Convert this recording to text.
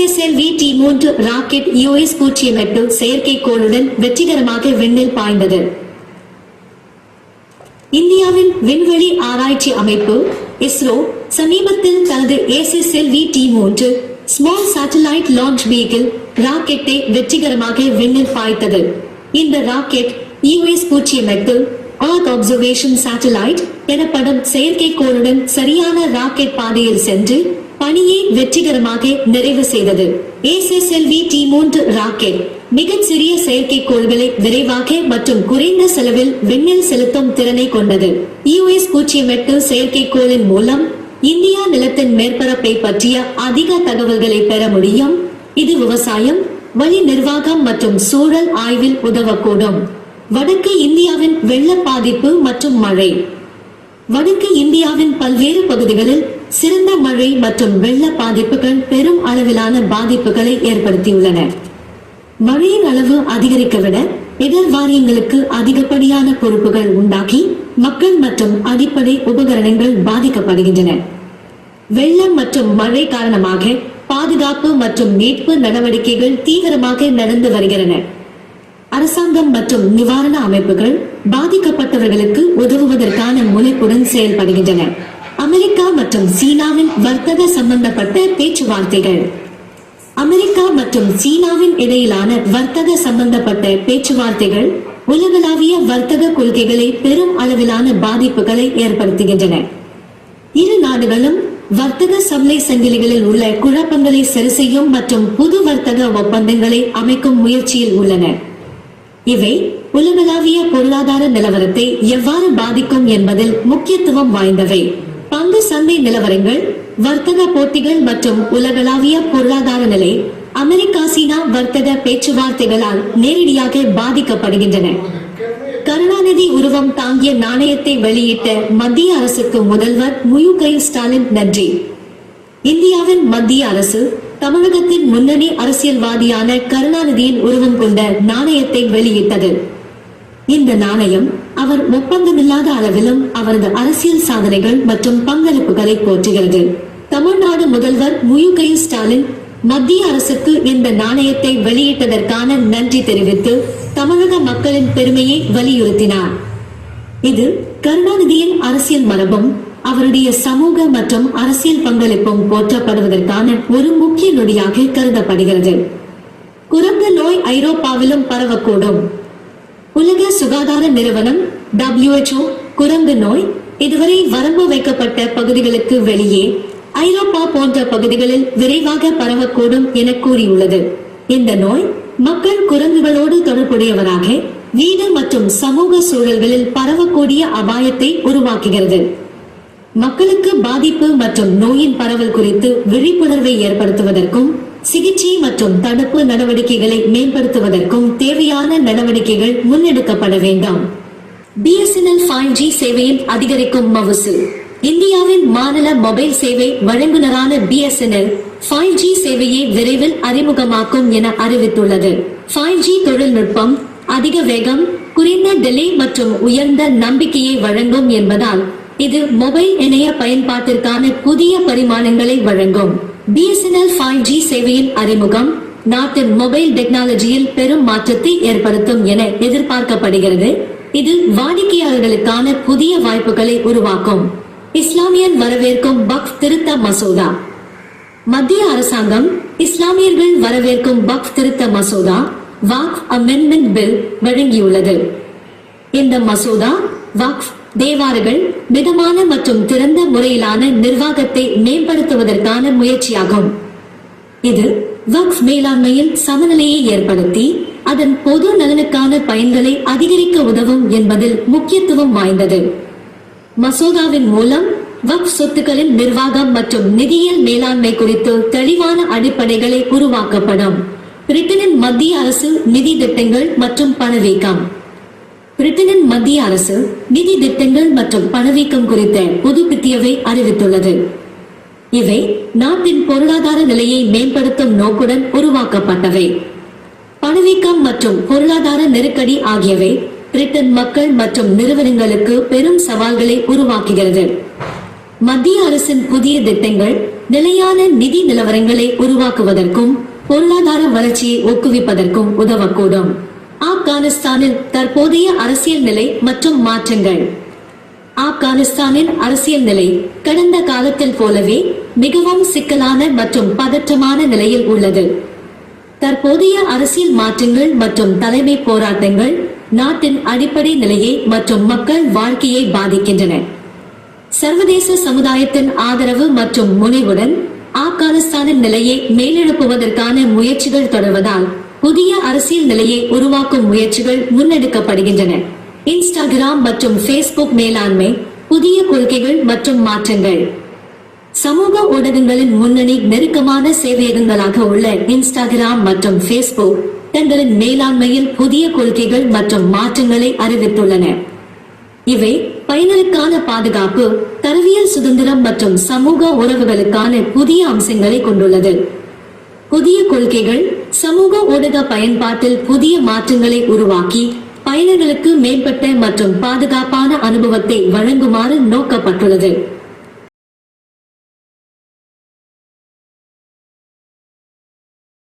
S S L V D மூன்று rocket U S பூஜ்ஜியம் எட்டு செயற்கைக்கோளுடன் வெற்றிகரமாக விண்ணில் பாய்ந்தது. இந்தியாவின் விண்வெளி ஆராய்ச்சி அமைப்பு இஸ்ரோ சமீபத்தில் தனது S S L V D மூன்று ஸ்மால் சேட்டலைட் லான்ச் வெஹிக்கிள் ராக்கெட்டை வெற்றிகரமாக விண்ணில் பாய்த்தது. இந்த ராக்கெட் யுஎஸ் பூஜ்ஜியம் எட்டு ஆர்த் அப்சர்வேஷன் சேட்டலைட் எனப்படும் செயற்கைக்கோளுடன் சரியான ராக்கெட் பாதையில் சென்று பணியை வெற்றிகரமாக நிறைவு செய்தது. A S L V D மூன்று ராக்கெட். மிகச் சிறிய செயற்கைக்கோள்களை விரைவாக மற்றும் குறைந்த செலவில் விண்ணில் செலுத்தும் திறனை கொண்டது. யுஎஸ் பூஜ்ஜியம் எட்டு செயற்கைக்கோளின் மூலம் இந்தியா நிலத்தின் மேற்பரப்பை பற்றிய அதிக தகவல்களை பெற முடியும். இது விவசாயம் வழி நிர்வாகம் மற்றும் சூழல் ஆய்வில் உதவக்கூடும். வடக்கு இந்தியாவின் வெள்ள பாதிப்பு மற்றும் மழை. வடக்கு இந்தியாவின் பல்வேறு பகுதிகளில் சிறந்த மழை மற்றும் வெள்ள பாதிப்புகள் பெரும் அளவிலான பாதிப்புகளை ஏற்படுத்தியுள்ளன. மழையின் அளவு அதிகரிக்கவிட இடர் வாரியங்களுக்கு அதிகப்படியான பொறுப்புகள் உண்டாக்கி மக்கள் மற்றும் அடிப்படை உபகரணங்கள் பாதிக்கப்படுகின்றன. வெள்ளம் மற்றும் மழை காரணமாக பாதுகாப்பு மற்றும் மீட்பு நடவடிக்கைகள் தீவிரமாக நடந்து வருகின்றன. அரசாங்கம் மற்றும் நிவாரண அமைப்புகள் பாதிக்கப்பட்டவர்களுக்கு உதவுவதற்கான முனைப்புடன் செயல்படுகின்றன. அமெரிக்கா மற்றும் சீனாவின் வர்த்தக சம்பந்தப்பட்ட பேச்சுவார்த்தைகள். அமெரிக்கா மற்றும் சீனாவின் இடையிலான வர்த்தக சம்பந்தப்பட்ட பேச்சுவார்த்தைகள் உலகளாவிய வர்த்தக கொள்கைகளை பெரும் அளவிலான பாதிப்புகளை ஏற்படுத்துகின்றன. இரு நாடுகளும் வர்த்தக சப்ளை சங்கிலிகளில் உள்ள குழப்பங்களை சரி செய்யும் மற்றும் புது வர்த்தக ஒப்பந்தங்களை அமைக்கும் முயற்சியில் உள்ளன. இவை உலகளாவிய பொருளாதார நிலவரத்தை எவ்வாறு பாதிக்கும் என்பதில் முக்கியத்துவம் வாய்ந்தவை. சந்தை நிலவரங்கள் வர்த்தக போட்டிகள் மற்றும் உலகளாவிய பொருளாதார நிலை அமெரிக்கா சீனா வர்த்தக பேச்சுவார்த்தைகளால் நேரடியாக பாதிக்கப்படுகின்றன. கருணாநிதி உருவம் தாங்கிய நாணயத்தை வெளியிட்ட மத்திய அரசுக்கு முதல்வர் முயுகை ஸ்டாலின் நன்றி. இந்தியாவின் மத்திய அரசு தமிழகத்தின் முன்னணி அரசியல்வாதியான கருணாநிதியின் உருவம் கொண்ட நாணயத்தை வெளியிட்டது. இந்த நாணயம் அவர் ஒப்பந்தமில்லாத அளவிலும் அவரது அரசியல் சாதனைகள் மற்றும் பங்களிப்புகளை போற்றுகிறது. தமிழ்நாடு முதல்வர் முயுகை ஸ்டாலின் மத்திய அரசுக்கு இந்த நாணயத்தை வெளியிட்டதற்கான நன்றி தெரிவித்து தமிழக மக்களின் பெருமையை வலியுறுத்தினார். இது கருணாநிதியின் அரசியல் மரபும் அவருடைய சமூக மற்றும் அரசியல் பங்களிப்பும் போற்றப்படுவதற்கான ஒரு முக்கிய நொடியாக கருதப்படுகிறது. குரங்கு நோய் ஐரோப்பாவிலும் பரவக்கூடும். உலக சுகாதார நிறுவனம் டபிள்யூஹெச்ஓ குரங்கு நோய் இதுவரை வரம்பு வைக்கப்பட்ட பகுதிகளுக்கு வெளியே ஐரோப்பா போன்ற பகுதிகளில் விரைவாக பரவக்கூடும் என கூறியுள்ளது. இந்த நோய் மக்கள் குரங்குகளோடு தொடர்புடையவராக வீடு மற்றும் சமூக சூழல்களில் பரவக்கூடிய அபாயத்தை உருவாக்குகிறது. மக்களுக்கு பாதிப்பு மற்றும் நோயின் பரவல் குறித்து விழிப்புணர்வை ஏற்படுத்துவதற்கும் சிகிச்சை மற்றும் தடுப்பு நடவடிக்கைகளை மேம்படுத்துவதற்கும் தேவையான நடவடிக்கைகள் முன்னெடுக்கப்பட வேண்டும். பிஎஸ்என்எல் ஃபைவ் ஜி சேவையில் அதிகரிக்கும் மவுசு. இந்தியாவின் மாநில மொபைல் சேவை வழங்குனரான பிஎஸ்என்எல் ஃபைவ் ஜி சேவையை விரைவில் அறிமுகமாக்கும் என அறிவித்துள்ளது. ஃபைவ் ஜி தொழில்நுட்பம் அதிக வேகம் குறைந்த டிலே மற்றும் உயர்ந்த நம்பிக்கையை வழங்கும் என்பதால் இது மொபைல் இணைய பயன்பாட்டிற்கான புதிய பரிமாணங்களை வழங்கும். பிஎஸ்என்எல் ஃபைவ் ஜி சேவையின் அறிமுகம் நாட்டின் மொபைல் டெக்னாலஜியில் பெரும் மாற்றத்தை ஏற்படுத்தும் என எதிர்பார்க்கப்படுகிறது. இது வாடிக்கையாளர்களுக்கான புதிய வாய்ப்புகளை உருவாக்கும். இஸ்லாமியன் வரவேற்கும் பக் திருத்த மசோதா. மத்திய அரசாங்கம் இஸ்லாமியர்கள் வரவேற்கும் பக் திருத்த மசோதா வாக் அமெண்ட்மெண்ட் பில் வழங்கியுள்ளது. இந்த மசோதா வாக்ஃப் தேவார்கள் மிதமான மற்றும் திறந்த முறையிலான நிர்வாகத்தை மேம்படுத்துவதற்கான முயற்சியாகும். இது வக்ஃப் மேலாண்மையில் சமநிலையை ஏற்படுத்தி அதன் பொது நலனுக்கான பயன்களை அதிகரிக்க உதவும் என்பதில் முக்கியத்துவம் வாய்ந்தது. மசோதாவின் மூலம் வக்ஃப் சொத்துக்களின் நிர்வாகம் மற்றும் நிதியியல் மேலாண்மை குறித்து தெளிவான அடிப்படைகளை உருவாக்கப்படும். பிரிட்டனின் மத்திய அரசு நிதி திட்டங்கள் மற்றும் பணவீக்கம் பிரிட்டனின் மத்திய அரசு நிதி திட்டங்கள் மற்றும் பணவீக்கம் குறித்த புதுப்பித்தியவை அறிவித்துள்ளது. இவை நாட்டின் பொருளாதார நிலையை மேம்படுத்தும் நோக்குடன் உருவாக்கப்பட்டவை. பணவீக்கம் மற்றும் பொருளாதார நெருக்கடி ஆகியவை பிரிட்டன் மக்கள் மற்றும் நிறுவனங்களுக்கு பெரும் சவால்களை உருவாக்குகிறது. மத்திய அரசின் புதிய திட்டங்கள் நிலையான நிதி நிலவரங்களை உருவாக்குவதற்கும் பொருளாதார வளர்ச்சியை ஊக்குவிப்பதற்கும் உதவக்கூடும். ஆப்கானிஸ்தானில் தற்போதைய அரசியல் நிலை மற்றும் மாற்றங்கள். ஆப்கானிஸ்தானின் அரசியல் நிலை கடந்த காலத்தில் போலவே மிகவும் சிக்கலான மற்றும் பதற்றமான நிலையில் உள்ளது. தற்போதைய அரசியல் மாற்றங்கள் மற்றும் தலைமை போராட்டங்கள் நாட்டின் அடிப்படை நிலையை மற்றும் மக்கள் வாழ்க்கையை பாதிக்கின்றன. சர்வதேச சமுதாயத்தின் ஆதரவு மற்றும் முனைவுடன் ஆப்கானிஸ்தானின் நிலையை மேலெழுப்புவதற்கான முயற்சிகள் தொடர்வதால் புதிய அரசியல் நிலையை உருவாக்கும் முயற்சிகள் முன்னெடுக்கப்படுகின்றன. இன்ஸ்டாகிராம் மற்றும் ஃபேஸ்புக் மேலாண்மை புதிய கொள்கைகள் மற்றும் மாற்றங்கள். சமூக ஊடகங்களின் முன்னணி நெருக்கமான சேவையகங்களாக உள்ள இன்ஸ்டாகிராம் மற்றும் ஃபேஸ்புக் தங்களின் மேலாண்மையில் புதிய கொள்கைகள் மற்றும் மாற்றங்களை அறிவித்துள்ளன. இவை பயனருக்கான பாதுகாப்பு தரவியல் சுதந்திரம் மற்றும் சமூக உறவுகளுக்கான புதிய அம்சங்களை கொண்டுள்ளது. புதிய கொள்கைகள் சமூக ஊடக பயன்பாட்டில் புதிய மாற்றங்களை உருவாக்கி பயனர்களுக்கு மேம்பட்ட மற்றும் பாதுகாப்பான அனுபவத்தை வழங்குமாறு நோக்கப்பட்டுள்ளது.